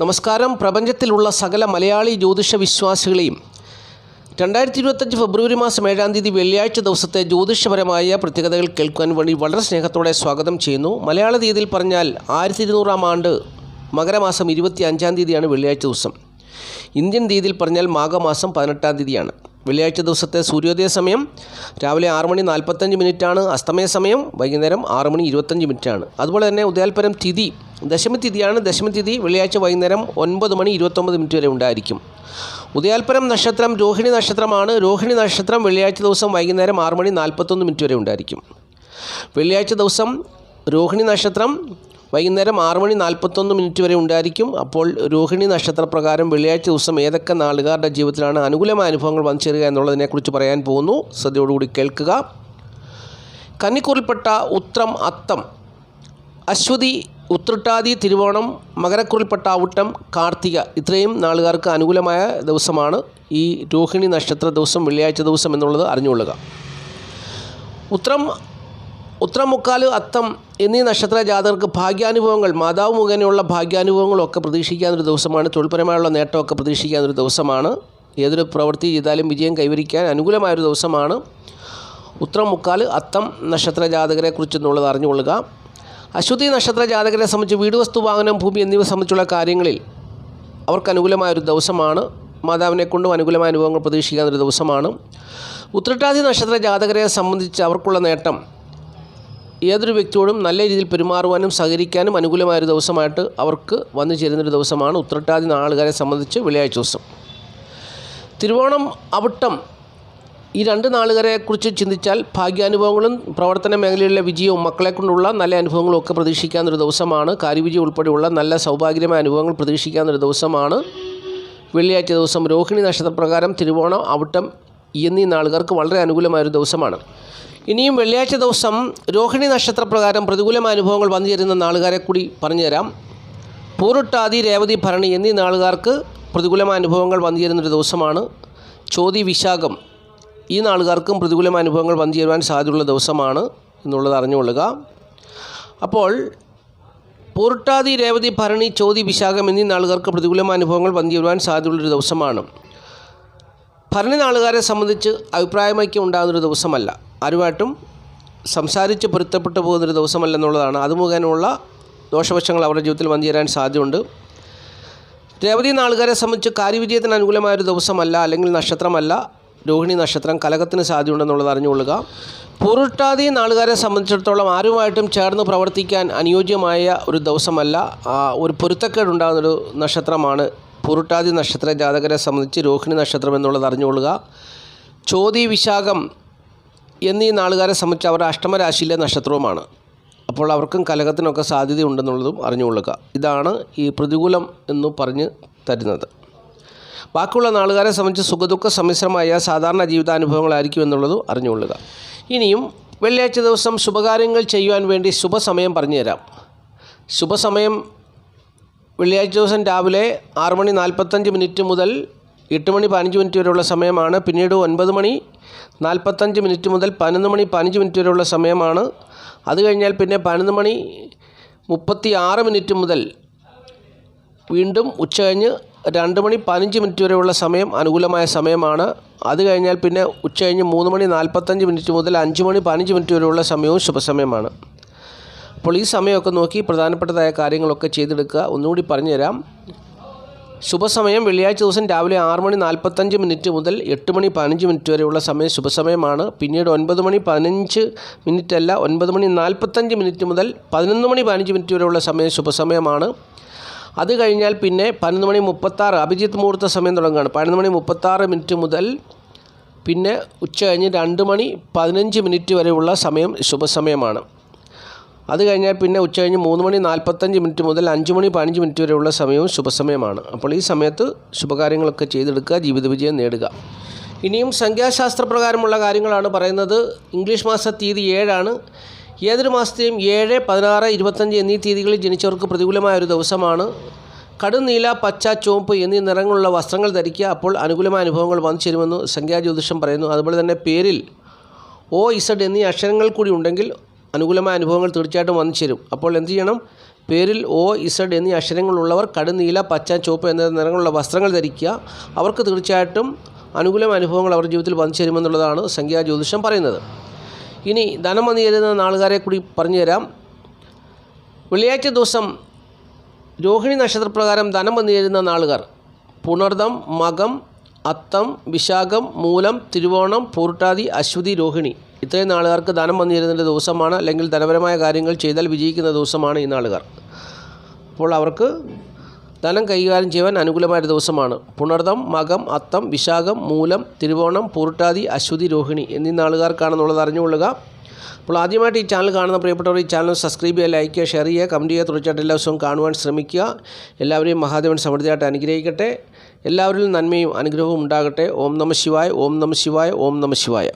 നമസ്കാരം. പ്രപഞ്ചത്തിലുള്ള സകല മലയാളി ജ്യോതിഷ വിശ്വാസികളെയും രണ്ടായിരത്തി ഇരുപത്തഞ്ച് ഫെബ്രുവരി മാസം ഏഴാം തീയതി വെള്ളിയാഴ്ച ദിവസത്തെ ജ്യോതിഷപരമായ പ്രത്യേകതകൾ കേൾക്കുവാൻ വേണ്ടി വളരെ സ്നേഹത്തോടെ സ്വാഗതം ചെയ്യുന്നു. മലയാള തീയതിയിൽ പറഞ്ഞാൽ ആയിരത്തി ഇരുന്നൂറാം ആണ്ട് മകരമാസം ഇരുപത്തി അഞ്ചാം തീയതിയാണ് വെള്ളിയാഴ്ച ദിവസം. ഇന്ത്യൻ തീയതിയിൽ പറഞ്ഞാൽ മാഘമാസം പതിനെട്ടാം തീയതിയാണ്. വെള്ളിയാഴ്ച ദിവസത്തെ സൂര്യോദയ സമയം രാവിലെ ആറ് മണി നാൽപ്പത്തഞ്ച് മിനിറ്റാണ്. അസ്തമയ സമയം വൈകുന്നേരം ആറ് മണി ഇരുപത്തഞ്ച് മിനിറ്റാണ്. അതുപോലെ തന്നെ ഉദയാൽപരം തിഥി ദശമി തിഥിയാണ്. ദശമി തിഥി വെള്ളിയാഴ്ച വൈകുന്നേരം ഒൻപത് മണി ഇരുപത്തൊമ്പത് മിനിറ്റ് വരെ ഉണ്ടായിരിക്കും. ഉദയാൽപരം നക്ഷത്രം രോഹിണി നക്ഷത്രമാണ്. രോഹിണി നക്ഷത്രം വെള്ളിയാഴ്ച ദിവസം വൈകുന്നേരം ആറ് മണി നാൽപ്പത്തൊന്ന് മിനിറ്റ് വരെ ഉണ്ടായിരിക്കും. വെള്ളിയാഴ്ച ദിവസം രോഹിണി നക്ഷത്രം വൈകുന്നേരം ആറ് മണി നാൽപ്പത്തൊന്ന് മിനിറ്റ് വരെ ഉണ്ടായിരിക്കും. അപ്പോൾ രോഹിണി നക്ഷത്രപ്രകാരം വെള്ളിയാഴ്ച ദിവസം ഏതൊക്കെ നാളുകാരുടെ ജീവിതത്തിലാണ് അനുകൂലമായ അനുഭവങ്ങൾ വന്നു ചേരുക എന്നുള്ളതിനെക്കുറിച്ച് പറയാൻ പോകുന്നു. ശ്രദ്ധയോടുകൂടി കേൾക്കുക. കന്നിക്കൂറിൽപ്പെട്ട ഉത്രം അത്തം അശ്വതി ഉത്രട്ടാതി തിരുവോണം മകരക്കുറിൽപ്പെട്ട ഔട്ടം കാർത്തിക ഇത്രയും നാളുകാർക്ക് അനുകൂലമായ ദിവസമാണ് ഈ രോഹിണി നക്ഷത്ര ദിവസം വെള്ളിയാഴ്ച ദിവസം എന്നുള്ളത് അറിഞ്ഞുകൊള്ളുക. ഉത്രം ഉത്രം മുക്കാൽ അത്തം എന്നീ നക്ഷത്ര ജാതകർക്ക് ഭാഗ്യാനുഭവങ്ങൾ മാതാവ് മുഖേനയുള്ള ഭാഗ്യാനുഭവങ്ങളൊക്കെ പ്രതീക്ഷിക്കാനൊരു ദിവസമാണ്. തൊഴിൽപരമായുള്ള നേട്ടമൊക്കെ പ്രതീക്ഷിക്കാനൊരു ദിവസമാണ്. ഏതൊരു പ്രവൃത്തി ചെയ്താലും വിജയം കൈവരിക്കാൻ അനുകൂലമായൊരു ദിവസമാണ്. ഉത്രം മുക്കാൽ അത്തം നക്ഷത്ര ജാതകരെ എന്നുള്ളത് അറിഞ്ഞുകൊള്ളുക. അശ്വതി നക്ഷത്ര ജാതകരെ സംബന്ധിച്ച് വീട് വസ്തു വാഹനം ഭൂമി എന്നിവ സംബന്ധിച്ചുള്ള കാര്യങ്ങളിൽ അവർക്ക് അനുകൂലമായൊരു ദിവസമാണ്. മാതാവിനെ കൊണ്ടും അനുകൂലമായ അനുഭവങ്ങൾ പ്രതീക്ഷിക്കാവുന്നൊരു ദിവസമാണ്. ഉത്രട്ടാതി നക്ഷത്ര ജാതകരെ സംബന്ധിച്ച് അവർക്കുള്ള നേട്ടം ഏതൊരു വ്യക്തിയോടും നല്ല രീതിയിൽ പെരുമാറുവാനും സഹകരിക്കാനും അനുകൂലമായ ഒരു ദിവസമായിട്ട് അവർക്ക് വന്നു ചേരുന്നൊരു ദിവസമാണ് ഉത്രട്ടാതി നാളുകാരെ സംബന്ധിച്ച് വെള്ളിയാഴ്ച ദിവസം. തിരുവോണം അവിട്ടം ഈ രണ്ട് നാളുകാരെക്കുറിച്ച് ചിന്തിച്ചാൽ ഭാഗ്യാനുഭവങ്ങളും പ്രവർത്തന മേഖലയിലെ വിജയവും മക്കളെ കൊണ്ടുള്ള നല്ല അനുഭവങ്ങളും ഒക്കെ പ്രതീക്ഷിക്കാവുന്നൊരു ദിവസമാണ്. കാര്യവിജയം ഉൾപ്പെടെയുള്ള നല്ല സൗഭാഗ്യമായ അനുഭവങ്ങൾ പ്രതീക്ഷിക്കാവുന്നൊരു ദിവസമാണ്. വെള്ളിയാഴ്ച ദിവസം രോഹിണി നക്ഷത്രപ്രകാരം തിരുവോണം അവിട്ടം എന്നീ നാളുകാർക്ക് വളരെ അനുകൂലമായൊരു ദിവസമാണ്. ഇനിയും വെള്ളിയാഴ്ച ദിവസം രോഹിണി നക്ഷത്രപ്രകാരം പ്രതികൂലമായ അനുഭവങ്ങൾ വന്നു ചേരുന്ന നാളുകാരെ കൂടി പറഞ്ഞുതരാം. പൂരുട്ടാതി രേവതി ഭരണി എന്നീ നാളുകാർക്ക് പ്രതികൂലമായ അനുഭവങ്ങൾ വന്നു ചേരുന്നൊരു ദിവസമാണ്. ചോതി വിശാഖം ഈ നാളുകാർക്കും പ്രതികൂലമായ അനുഭവങ്ങൾ വന്നു ചേരുവാൻ സാധ്യതയുള്ള ദിവസമാണ് എന്നുള്ളത് അറിഞ്ഞുകൊള്ളുക. അപ്പോൾ പൂർട്ടാതി രേവതി ഭരണി ചോതി വിശാഖം എന്നീ നാളുകാർക്ക് പ്രതികൂലമായ അനുഭവങ്ങൾ വന്നു ചേരുവാൻ സാധ്യതയുള്ളൊരു ദിവസമാണ്. ഭരണി നാളുകാരെ സംബന്ധിച്ച് അഭിപ്രായമൈക്യം ഉണ്ടാകുന്നൊരു ദിവസമല്ല. ആരുമായിട്ടും സംസാരിച്ച് പൊരുത്തപ്പെട്ടു പോകുന്നൊരു ദിവസമല്ല എന്നുള്ളതാണ്. അത് ദോഷവശങ്ങൾ അവരുടെ ജീവിതത്തിൽ വന്നു ചേരാൻ സാധ്യതയുണ്ട്. രേവതി നാളുകാരെ സംബന്ധിച്ച് കാര്യവിജയത്തിന് അനുകൂലമായൊരു ദിവസമല്ല അല്ലെങ്കിൽ നക്ഷത്രമല്ല രോഹിണി നക്ഷത്രം കലകത്തിന് സാധ്യതയുണ്ടെന്നുള്ളത് അറിഞ്ഞുകൊള്ളുക. പൂരുട്ടാതി നാളുകാരെ സംബന്ധിച്ചിടത്തോളം ആരുമായിട്ടും ചേർന്ന് പ്രവർത്തിക്കാൻ അനുയോജ്യമായ ഒരു ദിവസമല്ല. ഒരു പൊരുത്തക്കേടുണ്ടാകുന്നൊരു നക്ഷത്രമാണ് പൂരുട്ടാതി നക്ഷത്ര ജാതകരെ സംബന്ധിച്ച് രോഹിണി നക്ഷത്രം എന്നുള്ളത് അറിഞ്ഞുകൊള്ളുക. ചോതി വിശാഖം എന്നീ നാളുകാരെ സംബന്ധിച്ച് അവരുടെ അഷ്ടമരാശിയിലെ നക്ഷത്രവുമാണ്. അപ്പോൾ അവർക്കും കലകത്തിനൊക്കെ സാധ്യതയുണ്ടെന്നുള്ളതും അറിഞ്ഞുകൊള്ളുക. ഇതാണ് ഈ പ്രതികൂലം എന്ന് പറഞ്ഞ് തരുന്നത്. ബാക്കിയുള്ള നാളുകാരെ സംബന്ധിച്ച് സുഖദുഃഖ സമ്മിശ്രമായ സാധാരണ ജീവിതാനുഭവങ്ങളായിരിക്കും എന്നുള്ളതും അറിഞ്ഞുകൊള്ളുക. ഇനിയും വെള്ളിയാഴ്ച ദിവസം ശുഭകാര്യങ്ങൾ ചെയ്യുവാൻ വേണ്ടി ശുഭസമയം പറഞ്ഞുതരാം. ശുഭസമയം വെള്ളിയാഴ്ച ദിവസം രാവിലെ ആറ് മണി നാൽപ്പത്തഞ്ച് മിനിറ്റ് മുതൽ എട്ട് മണി പതിനഞ്ച് മിനിറ്റ് വരെയുള്ള സമയമാണ്. പിന്നീട് ഒൻപത് മണി നാൽപ്പത്തഞ്ച് മിനിറ്റ് മുതൽ പതിനൊന്ന് മണി പതിനഞ്ച് മിനിറ്റ് വരെയുള്ള സമയമാണ്. അത് കഴിഞ്ഞാൽ പിന്നെ പതിനൊന്ന് മണി മുപ്പത്തി ആറ് മിനിറ്റ് മുതൽ വീണ്ടും ഉച്ച കഴിഞ്ഞ് രണ്ട് മണി പതിനഞ്ച് മിനിറ്റ് വരെയുള്ള സമയം അനുകൂലമായ സമയമാണ്. അത് കഴിഞ്ഞാൽ പിന്നെ ഉച്ച കഴിഞ്ഞ് മൂന്ന് മണി നാൽപ്പത്തഞ്ച് മിനിറ്റ് മുതൽ അഞ്ച് മണി പതിനഞ്ച് മിനിറ്റ് വരെയുള്ള സമയവും ശുഭസമയമാണ്. അപ്പോൾ ഈ സമയമൊക്കെ നോക്കി പ്രധാനപ്പെട്ടതായ കാര്യങ്ങളൊക്കെ ചെയ്തെടുക്കുക. ഒന്നുകൂടി പറഞ്ഞുതരാം. ശുഭസമയം. വെള്ളിയാഴ്ച ദിവസം രാവിലെ ആറ് മണി നാൽപ്പത്തഞ്ച് മിനിറ്റ് മുതൽ എട്ട് മണി പതിനഞ്ച് മിനിറ്റ് വരെയുള്ള സമയം ശുഭസമയമാണ്. പിന്നീട് ഒൻപത് മണി പതിനഞ്ച് മിനിറ്റ് അല്ല ഒൻപത് മണി നാൽപ്പത്തഞ്ച് മിനിറ്റ് മുതൽ പതിനൊന്ന് മണി പതിനഞ്ച് മിനിറ്റ് വരെയുള്ള സമയം ശുഭസമയമാണ്. അത് കഴിഞ്ഞാൽ പിന്നെ പതിനൊന്ന് മണി മുപ്പത്താറ് അഭിജിത്ത് മുഹൂർത്ത സമയം തുടങ്ങുകയാണ്. പതിനൊന്ന് മണി മുപ്പത്താറ് മിനിറ്റ് മുതൽ പിന്നെ ഉച്ച കഴിഞ്ഞ് രണ്ട് മണി പതിനഞ്ച് മിനിറ്റ് വരെയുള്ള സമയം ശുഭസമയമാണ്. അത് കഴിഞ്ഞാൽ പിന്നെ ഉച്ച കഴിഞ്ഞ് മൂന്ന് മണി നാൽപ്പത്തഞ്ച് മിനിറ്റ് മുതൽ അഞ്ച് മണി പതിനഞ്ച് മിനിറ്റ് വരെയുള്ള സമയവും ശുഭസമയമാണ്. അപ്പോൾ ഈ സമയത്ത് ശുഭകാര്യങ്ങളൊക്കെ ചെയ്തെടുക്കുക ജീവിത വിജയം നേടുക. ഇനിയും സംഖ്യാശാസ്ത്രപ്രകാരമുള്ള കാര്യങ്ങളാണ് പറയുന്നത്. ഇംഗ്ലീഷ് മാസ തീയതി ഏഴാണ്. ഏതൊരു മാസത്തെയും ഏഴ് പതിനാറ് ഇരുപത്തഞ്ച് എന്നീ തീയതികളിൽ ജനിച്ചവർക്ക് പ്രതികൂലമായ ഒരു ദിവസമാണ്. കടും നീല പച്ച ചുവപ്പ് എന്നീ നിറങ്ങളുള്ള വസ്ത്രങ്ങൾ ധരിക്കുക അപ്പോൾ അനുകൂലമായ അനുഭവങ്ങൾ വന്നു ചേരുമെന്ന് സംഖ്യാജ്യോതിഷം പറയുന്നു. അതുപോലെ തന്നെ പേരിൽ ഒ ഇസഡ് എന്നീ അക്ഷരങ്ങൾ കൂടി ഉണ്ടെങ്കിൽ അനുകൂലമായ അനുഭവങ്ങൾ തീർച്ചയായിട്ടും വന്നു ചേരും. അപ്പോൾ എന്ത് ചെയ്യണം? പേരിൽ ഒ ഇസഡ് എന്നീ അക്ഷരങ്ങളുള്ളവർ കടുനീല പച്ച ചുവപ്പ് എന്ന നിറങ്ങളുള്ള വസ്ത്രങ്ങൾ ധരിക്കുക. അവർക്ക് തീർച്ചയായിട്ടും അനുകൂലമായ അനുഭവങ്ങൾ അവരുടെ ജീവിതത്തിൽ വന്നു ചേരുമെന്നുള്ളതാണ് സംഖ്യാ ജ്യോതിഷം പറയുന്നത്. ഇനി ധനം വന്നു ചേരുന്ന നാളുകാരെ കൂടി പറഞ്ഞുതരാം. വെള്ളിയാഴ്ച ദിവസം രോഹിണി നക്ഷത്രപ്രകാരം ധനം വന്നു ചേരുന്ന നാളുകാർ. പുണർദം മകം അത്തം വിശാഖം മൂലം തിരുവോണം പൂർട്ടാതി അശ്വതി രോഹിണി. ഇത്രയും നാളുകാർക്ക് ധനം വന്നിരുന്നതിന്റെ ദിവസമാണ് അല്ലെങ്കിൽ ധനപരമായ കാര്യങ്ങൾ ചെയ്താൽ വിജയിക്കുന്ന ദിവസമാണ് ഈ നാളുകാർ. അപ്പോൾ അവർക്ക് ധനം കൈകാര്യം ചെയ്യാൻ അനുകൂലമായ ദിവസമാണ്. പുണർദം മകം അത്തം വിശാഖം മൂലം തിരുവോണം പൂർട്ടാതി അശ്വതി രോഹിണി എന്നീ നാളുകാർക്കാണെന്നുള്ളത് അറിഞ്ഞുകൊള്ളുക. അപ്പോൾ ആദ്യമായിട്ട് ഈ ചാനൽ കാണുന്ന പ്രിയപ്പെട്ടവർ ഈ ചാനൽ സബ്സ്ക്രൈബ് ചെയ്യുക ലൈക്ക് ചെയ്യുക ഷെയർ ചെയ്യുക കമന്റ് ചെയ്യുക തുടർച്ചയായിട്ട് എല്ലാ ദിവസവും കാണുവാൻ ശ്രമിക്കുക. എല്ലാവരെയും മഹാദേവൻ സമൃദ്ധിയായിട്ട് അനുഗ്രഹിക്കട്ടെ. എല്ലാവരിലും നന്മയും അനുഗ്രഹവും ഉണ്ടാകട്ടെ. ഓം നമ ശിവായ ഓം നമ ശിവായ ഓം നമ ശിവായ.